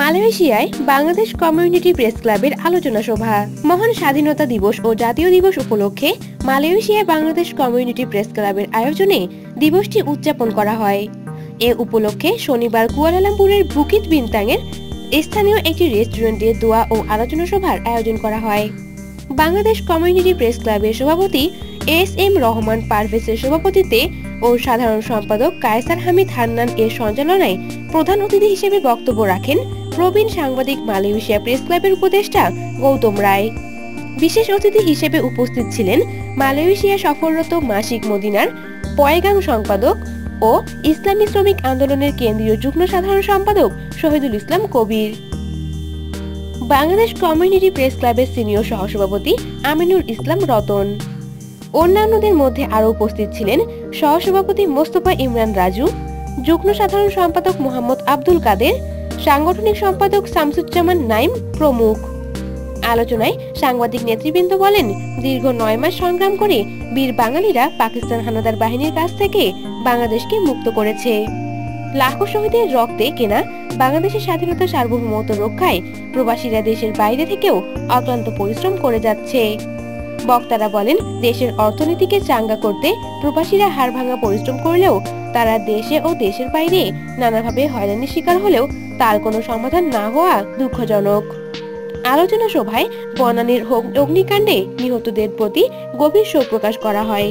মালয়েশিয়ায় Bangladesh community press ক্লাবের আলোচনা সভা। মহান স্বাধীনতা দিবস ও জাতীয় দিবস উপলক্ষে মালয়েশিয়ায় বাংলাদেশ কমিউনিটি প্রেস ক্লাবের আয়োজনে দিবসটি উদযাপন করা হয়। এ উপলক্ষে শনিবার কুয়ালালামপুরের বুকিত বিনতাংয়ের স্থানীয় একটি রেস্টুরেন্টে দোয়া ও আলোচনা সভার আয়োজন করা হয়। বাংলাদেশ কমিউনিটি প্রেস ক্লাবের সভাপতি এস এম রহমান পারভেজের সভাপতিত্বে ও সাধারণ সম্পাদক কায়সার হামিদ হান্নান এর সঞ্চালনায় প্রধান অতিথি হিসেবে বক্তব্য রাখেন প্রবীণ সাংবাদিক মালয়েশিয়া প্রেস ক্লাবের উপদেষ্টা গৌতম রায়। বিশেষ অতিথি হিসেবে উপস্থিত ছিলেন মালয়েশিয়া সফররত মাসিক মদিনার পয়গাং সম্পাদক ও ইসলামী শ্রমিক আন্দোলনের কেন্দ্রীয় যুগ্ম সাধারণ সম্পাদক শহীদুল ইসলাম কবির। বাংলাদেশ কমিউনিটি প্রেস ক্লাবের সিনিয়র সহসভাপতি আমিনুল ইসলাম রতন। অন্যান্যদের মধ্যে আরও উপস্থিত ছিলেন সহসভাপতি মোস্তফা ইমরান রাজু, যুগ্ম সাধারণ সম্পাদক মোহাম্মদ আব্দুল কাদের সাংগঠনিক সম্পাদক শামসুজ্জামান নাইম প্রমুখ। আলোচনায় সাংবাদিক নেতৃবৃন্দ বলেন, দীর্ঘ নয় মাস সংগ্রাম করে বীর বাঙালিরা পাকিস্তান হানাদার বাহিনীর কাছ থেকে বাংলাদেশকে মুক্ত করেছে। লাখো শহীদের রক্তে কেনা বাংলাদেশের স্বাধীনতা সার্বভৌমত্ব রক্ষায় প্রবাসীরা দেশের বাইরে থেকেও অক্লান্ত পরিশ্রম করে যাচ্ছে। বক্তারা বলেন, দেশের অর্থনীতিকে চাঙ্গা করতে প্রবাসীরা হাড় ভাঙা পরিশ্রম করলেও তারা দেশে ও দেশের বাইরে নানাভাবে হয়রানির শিকার হলেও তার কোনো সমাধান না হওয়া দুঃখজনক। আলোচনা সভায় বনানীর অগ্নিকাণ্ডে নিহতদের প্রতি গভীর শোক প্রকাশ করা হয়।